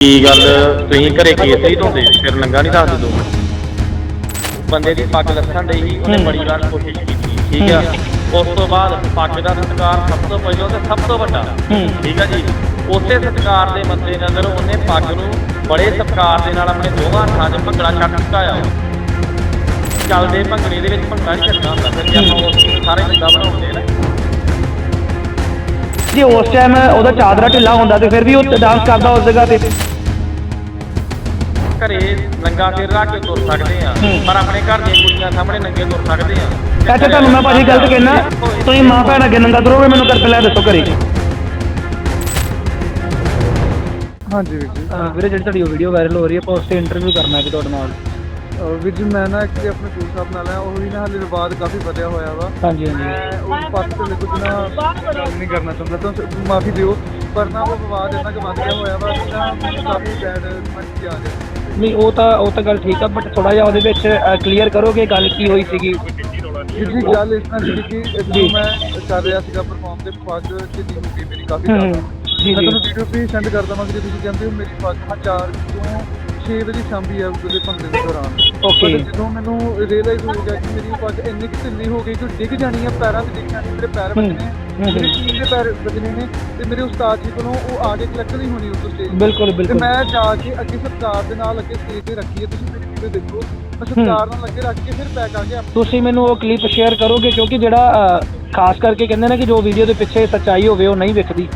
ਕੀ ਗੱਲ? ਤੁਸੀਂ ਘਰੇ ਕੇਸ ਨਹੀਂ ਧੋਂਦੇ? ਫਿਰ ਨੰਗਾ ਨਹੀਂ ਦੱਸਦੇ ਦੋ ਬੰਦੇ ਦੀ ਪੱਗ ਲੱਥਣ ਡਈ ਸੀ ਉਹਨੇ ਹੂੰ। ਬੜੀ ਵਾਰ ਕੋਸ਼ਿਸ਼ ਕੀਤੀ ਠੀਕ ਆ? ਉਸ ਤੋਂ ਬਾਅਦ ਪੱਗ ਦਾ ਸਤਿਕਾਰ ਸਭ ਤੋਂ ਪਹਿਲਾਂ ਤੇ ਸਭ ਤੋਂ ਵੱਡਾ। ਹੂੰ। ਠੀਕ ਆ ਜੀ? ਉਸੇ ਸਤਿਕਾਰ ਦੇ ਮੱਦੇ ਨਜ਼ਰ ਉਹਨੇ ਪੱਗ ਨੂੰ ਬੜੇ ਸਤਿਕਾਰ ਦੇ ਨਾਲ ਆਪਣੇ ਦੋਵਾਂ ਹੱਥਾਂ 'ਚ ਭੰਗੜਾ ਛੱਡ ਚੁਕਾਇਆ। ਚੱਲਦੇ ਭੰਗੜੇ ਦੇ ਵਿੱਚ ਭੰਗੜਾ ਨਹੀਂ ਛੱਡਣਾ ਹੁੰਦਾ ਫਿਰ ਜੇ ਆਪਾਂ ਉਸ ਨੂੰ ਸਾਰੇ ਬੰਦਾ ਬਣਾਉਂਦੇ ਨਾ। ਜੇ ਉਸ ਟਾਈਮ ਉਹਦਾ ਚਾਦਰਾ ਢਿੱਲਾ ਹੁੰਦਾ ਤੇ ਫਿਰ ਵੀ ਉਹ ਡਾਂਸ ਕਰਦਾ ਉਸ ਜਗ੍ਹਾ ਤੇ। ਘਰੇ ਨੰਗਾ ਸਿਰ ਰੱਖ ਕੇ ਤੁਰ ਸਕਦੇ ਆ। ਪਰ ਆਪਣੇ ਘਰ ਦੀਆਂ ਕੁੜੀਆਂ ਸਾਹਮਣੇ ਨੰਗੇ ਤੁਰ ਸਕਦੇ ਆ। ਅੱਛਾ ਤੁਹਾਨੂੰ ਮੈਂ ਭਾਜੀ ਗਲਤ ਕਹਿਣਾ ਤੁਸੀਂ ਮਾਂ ਭੈਣ ਅੱਗੇ ਨੰਗਾ ਕਰੋਗੇ ਮੈਨੂੰ ਕਰ ਪਹਿਲਾਂ ਦੱਸੋ ਘਰੇ। ਹਾਂਜੀ ਵੀਰ ਜੀ। ਵੀਰੇ ਜਿਹੜੀ ਤੁਹਾਡੀ ਵੀਡੀਓ ਵਾਇਰਲ ਹੋ ਰਹੀ ਹੈ ਆਪਾਂ ਉਸ ਤੇ ਇੰਟਰਵਿਊ ਕਰਨਾ ਹੈ ਤੁਹਾਡੇ ਨਾਲ। ਵੀਰ ਜੀ ਮੈਂ ਨਾ ਐਕਚੁਅਲੀ ਆਪਣੇ ਕੋਚ ਸਾਹਿਬ ਨਾਲ ਆ ਉਹ ਵੀ ਨਾ ਹਾਲੇ ਵਿਵਾਦ ਕਾਫੀ ਵਧਿਆ ਹੋਇਆ ਵਾ। ਹਾਂਜੀ ਹਾਂਜੀ। ਮੈਂ ਉਸ ਪਾਸੇ ਤੋਂ ਕੁਝ ਨਾ ਗੱਲ ਨਹੀਂ ਕਰਨਾ ਚਾਹੁੰਦਾ ਤਾਂ ਮਾਫੀ ਦਿਓ ਪਰ ਨਾ ਉਹ ਵਿਵਾਦ ਇੰਨਾ ਕੁ ਵੱਧ ਗਿਆ ਹੋਇਆ ਵਾ ਕਿ ਨਾ ਮੈਨੂੰ ਕਾਫੀ ਬੈਡ ਮਨ ਆ ਰਿਹਾ ਨਹੀਂ ਉਹ ਤਾਂ ਉਹ ਤਾਂ ਗੱਲ ਠੀਕ ਆ ਬਟ ਥੋੜਾ ਜਿਹਾ ਉਹਦੇ ਵਿੱਚ ਕਲੀਅਰ ਕਰੋਗੇ ਗੱਲ ਕੀ ਹੋਈ ਸੀਗੀ ਜੀ ਗੱਲ ਇਸ ਤਰ੍ਹਾਂ ਸੀ ਕਿ ਜਦੋਂ ਮੈਂ ਕਰ ਰਿਹਾ ਸੀਗਾ ਪਰਫਾਰਮ ਤੇ ਢਿੱਲੀ ਹੋ ਗਈ ਮੇਰੀ ਕਾਫੀ ਜ਼ਿਆਦਾ ਜੀ, ਮੈਂ। ਤੁਹਾਨੂੰ ਵੀਡੀਓ ਵੀ ਸੈਂਡ ਕਰ ਦਵਾਂਗਾ ਜੇ ਤੁਸੀਂ ਕਹਿੰਦੇ ਹੋ ਮੇਰੀ ਪੱਗ ਮੈਂ 4 ਤੋਂ 6 ਵਜੇ ਸ਼ਾਮੀ ਆ ਉਹਦੇ ਭੰਗੜੇ ਦੇ ਦੌਰਾਨ। Okay. ਜਦੋਂ ਮੈਨੂੰ ਰੀਅਲਾਈਜ਼ ਹੋ ਗਿਆ ਕਿ ਮੇਰੀ ਪੱਗ ਇੰਨੀ ਕਿ ਢਿੱਲੀ ਹੋ ਗਈ ਕਿ ਡਿੱਗ ਜਾਣੀ ਆ ਪੈਰਾਂ ਤੇ ਡਿੱਗ ਜਾਣੀ ਮੇਰੇ ਪੈਰ ਹੂੰ, ਵੱਜਣੇ ਹੂੰ, ਮੇਰੇ ਹੂੰ। ਟੀਮ ਦੇ ਪੈਰ ਵੱਜਣੇ ਨੇ ਤੇ ਮੇਰੇ ਉਸਤਾਦ ਜੀ ਕੋਲੋਂ ਉਹ ਆ ਕੇ ਕਲੈਕਟ ਨਹੀਂ ਹੋਣੀ ਉਸ ਸਟੇਜ ਬਿਲਕੁਲ ਤੇ ਬਿਲਕੁਲ। ਮੈਂ ਜਾ ਕੇ ਅੱਗੇ ਸਰਕਾਰ ਦੇ ਨਾਲ ਅੱਗੇ ਸਟੇਜ ਤੇ ਰੱਖੀ ਹੈ ਤੁਸੀਂ ਮੇਰੀ ਵੀਡੀਓ ਦੇਖੋ। ਮੈਂ ਸਰਕਾਰ ਨਾਲ ਅੱਗੇ ਰੱਖ ਕੇ ਫਿਰ ਬੈਕ ਆ ਗਿਆ। ਤੁਸੀਂ ਮੈਨੂੰ ਉਹ ਕਲਿੱਪ ਸ਼ੇਅਰ ਕਰੋਗੇ ਕਿਉਂਕਿ ਜਿਹੜਾ ਅ, ਖਾਸ ਕਰਕੇ ਕਹਿੰਦੇ ਨੇ ਕਿ ਜੋ ਵੀਡੀਓ ਦੇ ਪਿੱਛੇ ਸੱਚਾਈ ਹੋਵੇ ਉਹ ਨਹੀਂ ਵਿਖਦੀ।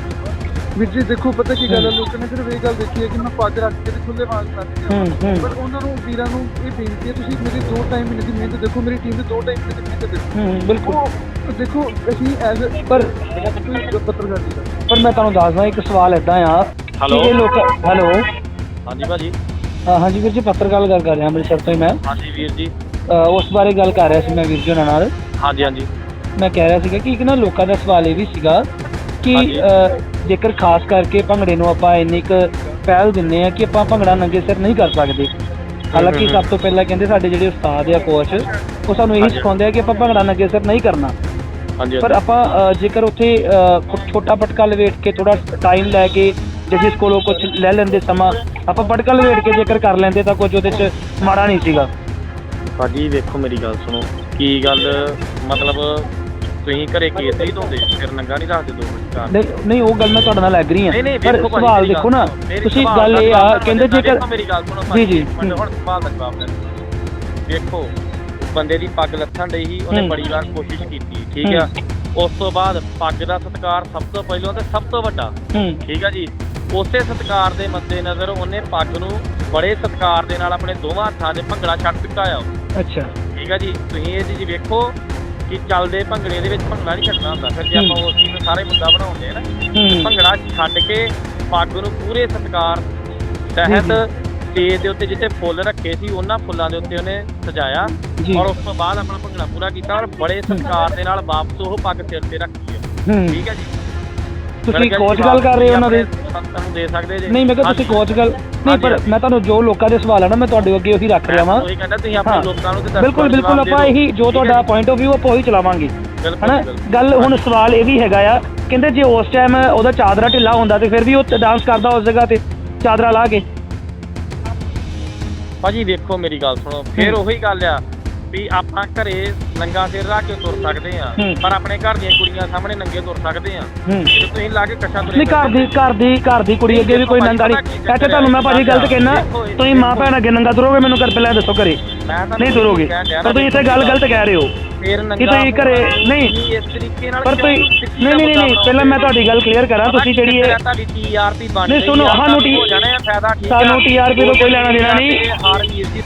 ਵੀਰ ਜੀ ਦੇਖੋ ਪਤਾ ਕੀ ਗੱਲ ਹੈ। ਲੋਕਾਂ ਨੇ ਸਿਰਫ ਇਹ ਗੱਲ ਦੇਖੀ ਹੈ ਕਿ ਮੈਂ ਪੱਗ ਰੱਖ ਕੇ ਤੇ ਖੁੱਲੇ ਵਾਂਗ ਨੱਚ ਹੂੰ, ਰਿਹਾ ਹੂੰ। ਪਰ ਉਹਨਾਂ ਨੂੰ ਵੀਰਾਂ ਨੂੰ ਇਹ ਬੇਨਤੀ ਹੈ ਤੁਸੀਂ ਮੇਰੀ 2 ਟਾਈਮ ਮਹੀਨੇ ਦੀ ਮਿਹਨਤ ਦੇਖੋ ਮੇਰੀ ਟੀਮ ਦੇ 2 ਟਾਈਮ ਮਹੀਨੇ ਦੀ ਮਿਹਨਤ ਦੇਖੋ। ਹੂੰ ਬਿਲਕੁਲ। ਦੇਖੋ ਅਸੀਂ ਐਜ਼ ਪਰ ਕੋਈ ਪੱਤਰਕਾਰ ਜੀ ਦਾ ਪਰ ਮੈਂ ਤੁਹਾਨੂੰ ਦੱਸਦਾ ਇੱਕ ਸਵਾਲ ਇਦਾਂ ਆ ਹੈਲੋ। ਇਹ ਲੋਕ ਹੈਲੋ ਹਾਂਜੀ ਭਾਜੀ। ਹਾਂਜੀ ਵੀਰ ਜੀ ਪੱਤਰਕਾਰ ਗੱਲ ਕਰ ਰਿਹਾ ਅੰਮ੍ਰਿਤਸਰ ਤੋਂ ਹੀ ਮੈਂ। ਹਾਂਜੀ ਵੀਰ ਜੀ। ਉਸ ਬਾਰੇ ਗੱਲ ਕਰ ਰਿਹਾ ਸੀ ਮੈਂ ਵੀਰ ਜੀ ਉਹਨਾਂ ਨਾਲ। ਹਾਂਜੀ ਹਾਂਜੀ। ਮੈਂ ਕਹਿ ਰਿਹਾ ਸੀਗਾ ਕਿ ਇੱਕ ਨਾ ਲੋਕਾਂ ਦਾ ਸਵਾਲ ਇਹ ਵੀ ਸੀਗਾ ਕਿ। ਅ, ਜੇਕਰ ਖਾਸ ਕਰਕੇ ਭੰਗੜੇ ਨੂੰ ਆਪਾਂ ਇੰਨੀ ਕੁ ਪਹਿਲ ਦਿੰਨੇ ਆ ਕਿ ਆਪਾਂ ਭੰਗੜਾ ਨੰਗੇ ਸਿਰ ਨਹੀਂ ਕਰ ਸਕਦੇ। ਹਾਲਾਂਕਿ ਸਭ ਤੋਂ ਪਹਿਲਾਂ ਕਹਿੰਦੇ ਸਾਡੇ ਜਿਹੜੇ ਉਸਤਾਦ ਆ ਕੋਚ ਉਹ ਸਾਨੂੰ ਇਹੀ। ਸਿਖਾਉਂਦੇ ਆ ਕਿ ਆਪਾਂ ਭੰਗੜਾ ਨੰਗੇ ਸਿਰ ਨਹੀਂ ਕਰਨਾ। ਹਾਂਜੀ ਪਰ ਆਪਾਂ ਅ, ਜੇਕਰ ਉੱਥੇ ਅ, ਛੋਟਾ ਪਟਕਾ ਲਵੇਟ ਕੇ ਥੋੜਾ ਟਾਈਮ ਲੈ ਕੇ ਜੱਜਿਸ ਕੋਲੋਂ ਕੁਝ ਲੈ ਲੈਂਦੇ ਸਮਾਂ ਆਪਾਂ ਪਟਕਾ ਲਵੇਟ ਕੇ ਜੇਕਰ ਕਰ ਲੈਂਦੇ ਤਾਂ ਕੁਝ ਉਹਦੇ 'ਚ ਮਾੜਾ ਨਹੀਂ ਸੀਗਾ। ਭਾਜੀ ਵੇਖੋ ਮੇਰੀ ਗੱਲ ਸੁਣੋ। ਕੀ ਗੱਲ ਮਤਲਬ ਤੁਸੀਂ ਘਰੇ ਕੇਸ ਨਹੀਂ ਧੋਂਦੇ ਫਿਰ ਨੰਗਾ ਨਹੀਂ ਰੱਖਦੇ ਦੋ ਮਿੰਟ ਨਹੀਂ ਨਹੀਂ ਉਹ ਗੱਲ ਮੈਂ ਤੁਹਾਡੇ ਨਾਲ ਐਗਰੀ ਹਾਂ। ਨਹੀਂ ਨਹੀਂ ਪਰ ਵੇਖੋ ਭਾਜੀ, ਸਵਾਲ ਮੇਰੀ ਦੇਖੋ ਨਾ ਤੁਸੀਂ ਗੱਲ ਦਾ ਇਹ ਆ ਜਵਾਬ ਕਹਿੰਦੇ ਜੇਕਰ ਦੇਖੋ ਮੇਰੀ ਗੱਲ ਸੁਣੋ ਜੀ ਜੀ। ਮੈਨੂੰ ਹੁਣ ਸਵਾਲ ਦਾ ਜਵਾਬ ਦੇਣਾ ਵੇਖੋ ਬੰਦੇ ਦੀ ਪੱਗ ਲੱਥਣ ਡਈ ਸੀ ਉਹਨੇ ਹੂੰ। ਬੜੀ ਵਾਰ ਕੋਸ਼ਿਸ਼ ਕੀਤੀ ਠੀਕ ਹੂੰ। ਆ ਉਸ ਤੋਂ ਬਾਅਦ ਪੱਗ ਦਾ ਸਤਿਕਾਰ ਸਭ ਤੋਂ ਪਹਿਲਾਂ ਤੇ ਸਭ ਤੋਂ ਵੱਡਾ ਹੂੰ। ਠੀਕ ਆ ਜੀ? ਉਸੇ ਸਤਿਕਾਰ ਦੇ ਮੱਦੇ ਨਜ਼ਰ ਉਹਨੇ ਪੱਗ ਨੂੰ ਬੜੇ ਸਤਿਕਾਰ ਦੇ ਨਾਲ ਆਪਣੇ ਦੋਵਾਂ ਹੱਥਾਂ 'ਚ ਭੰਗੜਾ ਛੱਡ ਚੁਕਾਇਆ ਅੱਛਾ। ਠੀਕ ਆ ਜੀ? ਤੁਸੀਂ ਇਹ ਚੀਜ਼ ਵੇਖੋ ਕਿ ਚੱਲਦੇ ਭੰਗੜੇ ਦੇ ਵਿੱਚ ਭੰਗੜਾ ਨਹੀਂ ਛੱਡਣਾ ਹੁੰਦਾ। ਫਿਰ ਜੇ ਆਪਾਂ। ਉਸ ਚੀਜ਼ ਨੂੰ ਸਾਰੇ ਮੁੱਦਾ ਬਣਾਉਂਦੇ ਆ ਨਾ ਭੰਗੜਾ ਛੱਡ ਕੇ ਪੱਗ ਨੂੰ ਪੂਰੇ ਸਤਿਕਾਰ ਤਹਿਤ ਸਟੇਜ ਦੇ ਉੱਤੇ ਜਿੱਥੇ ਫੁੱਲ ਰੱਖੇ ਸੀ ਉਹਨਾਂ ਫੁੱਲਾਂ ਦੇ ਉੱਤੇ ਉਹਨੇ ਸਜਾਇਆ ਔਰ ਉਸ ਤੋਂ ਬਾਅਦ ਆਪਣਾ ਭੰਗੜਾ ਪੂਰਾ ਕੀਤਾ ਔਰ ਬੜੇ ਸਤਿਕਾਰ ਦੇ ਨਾਲ ਵਾਪਸ ਉਹ ਪੱਗ ਸਿਰ ਤੇ ਰੱਖੀ ਹੈ। ਠੀਕ ਹੈ ਜੀ। ਤੁਸੀਂ ਕੋਚ ਗੱਲ ਕਰ ਰਹੇ ਹੋ ਉਹਨਾਂ ਦੇ? ਦੇ ਸਕਦੇ ਜੇ ਨਹੀਂ ਮੈਂ ਕਿਹਾ ਤੁਸੀਂ। ਕੋਚ ਗੱਲ ਨਹੀਂ ਪਰ। ਮੈਂ ਤੁਹਾਨੂੰ ਜੋ ਲੋਕਾਂ ਦੇ ਸਵਾਲ ਆ ਨਾ ਮੈਂ ਤੁਹਾਡੇ ਅੱਗੇ ਉਹੀ ਰੱਖ ਰਿਹਾ ਵਾਂ ਉਹੀ ਕਹਿੰਦਾ ਤੁਸੀਂ ਆਪਣੇ ਹਾਂ। ਲੋਕਾਂ ਨੂੰ ਤੇ ਦਰਸ਼ਕਾਂ ਬਿਲਕੁਲ ਬਿਲਕੁਲ ਆਪਾਂ। ਇਹੀ ਜੋ ਤੁਹਾਡਾ? ਪੁਆਇੰਟ ਆਫ View ਆਪਾਂ ਉਹੀ ਚਲਾਵਾਂਗੇ ਹਨਾ। ਗੱਲ ਹੁਣ ਸਵਾਲ ਇਹ ਵੀ ਹੈਗਾ ਆ ਕਹਿੰਦੇ ਜੇ ਉਸ ਟਾਈਮ ਉਹਦਾ ਚਾਦਰਾ ਢਿੱਲਾ ਹੁੰਦਾ ਤੇ ਫਿਰ ਵੀ ਉਹ ਡਾਂਸ ਕਰਦਾ ਉਸ ਜਗ੍ਹਾ ਤੇ ਚਾਦਰਾ ਲਾ ਕੇ ਭਾਜੀ ਵੇਖੋ ਮੇਰੀ ਗੱਲ ਸੁਣੋ ਫਿਰ। ਉਹੀ ਗੱਲ ਆ ਵੀ ਆਪਾਂ ਘਰੇ ਨੰਗਾ ਸਿਰ ਰੱਖ ਕੇ ਤੁਰ ਸਕਦੇ ਆ ਹੂੰ। ਪਰ ਆਪਣੇ ਘਰ ਦੀਆਂ ਕੁੜੀਆਂ ਸਾਹਮਣੇ ਨੰਗੇ ਤੁਰ ਸਕਦੇ ਆ ਹੂੰ। ਜੇ ਤੁਸੀਂ ਲਾ ਕੇ ਕੱਛਾ ਤੁਰੇ ਨਹੀਂ ਘਰ ਦੀ ਘਰ ਦੀ ਘਰ ਦੀ ਕੁੜੀ ਅੱਗੇ ਵੀ ਕੋਈ ਨੰਗਾ ਨਹੀਂ। ਅੱਛਾ ਤੁਹਾਨੂੰ ਮੈਂ ਭਾਜੀ ਗਲਤ ਕਹਿਣਾ ਤੁਸੀਂ ਮਾਂ ਭੈਣ ਅੱਗੇ ਨੰਗਾ ਤੁਰੋਗੇ ਮੈਨੂੰ ਕਰ ਪਹਿਲਾਂ ਦੱਸੋ ਘਰੇ। ਮੈਂ ਤੁਹਾਨੂੰ ਨਹੀਂ ਤੁਰੋਗੇ। ਕਹਿਣ ਡਿਆ ਨਾ ਪਰ ਤੁਸੀਂ ਇੱਥੇ ਗੱਲ ਗਲਤ ਕਹਿ ਰਹੇ ਹੋ। ਫਿਰ ਨੰਗਾ ਤੁਸੀਂ ਘਰੇ ਨਹੀਂ ਇਸ ਤਰੀਕੇ ਨਾਲ ਪਰ ਤੁਸੀਂ ਨਹੀਂ ਨਹੀਂ ਨਹੀਂ ਪਹਿਲਾਂ ਮੈਂ ਤੁਹਾਡੀ ਗੱਲ ਕਲੀਅਰ ਕਰਾਂ ਤੁਸੀਂ ਜਿਹੜੀ ਇਹ ਤੁਹਾਡੀ ਟੀਆਰਪੀ ਬਣ ਨਹੀਂ, ਸੁਣੋ, ਸਾਨੂੰ ਠੀਕ ਸਾਨੂੰ। TRP ਤੋਂ ਕੋਈ ਲੈਣਾ ਦੇਣਾ ਨਹੀਂ।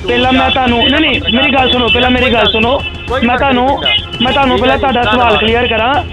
ਪਹਿਲਾਂ ਮੈਂ ਤੁਹਾਨੂੰ ਨਹੀਂ ਨਹੀਂ ਮੇਰੀ ਗੱਲ ਸੁਣੋ ਪਹਿਲਾਂ ਮੇਰੀ ਗੱਲ ਸੁਣੋ ਮੈਂ ਤੁਹਾਨੂੰ। ਮੈਂ ਤੁਹਾਨੂੰ ਪਹਿਲਾਂ ਤੁਹਾਡਾ ਸਵਾਲ। ਕਲੀਅਰ ਕਰਾਂ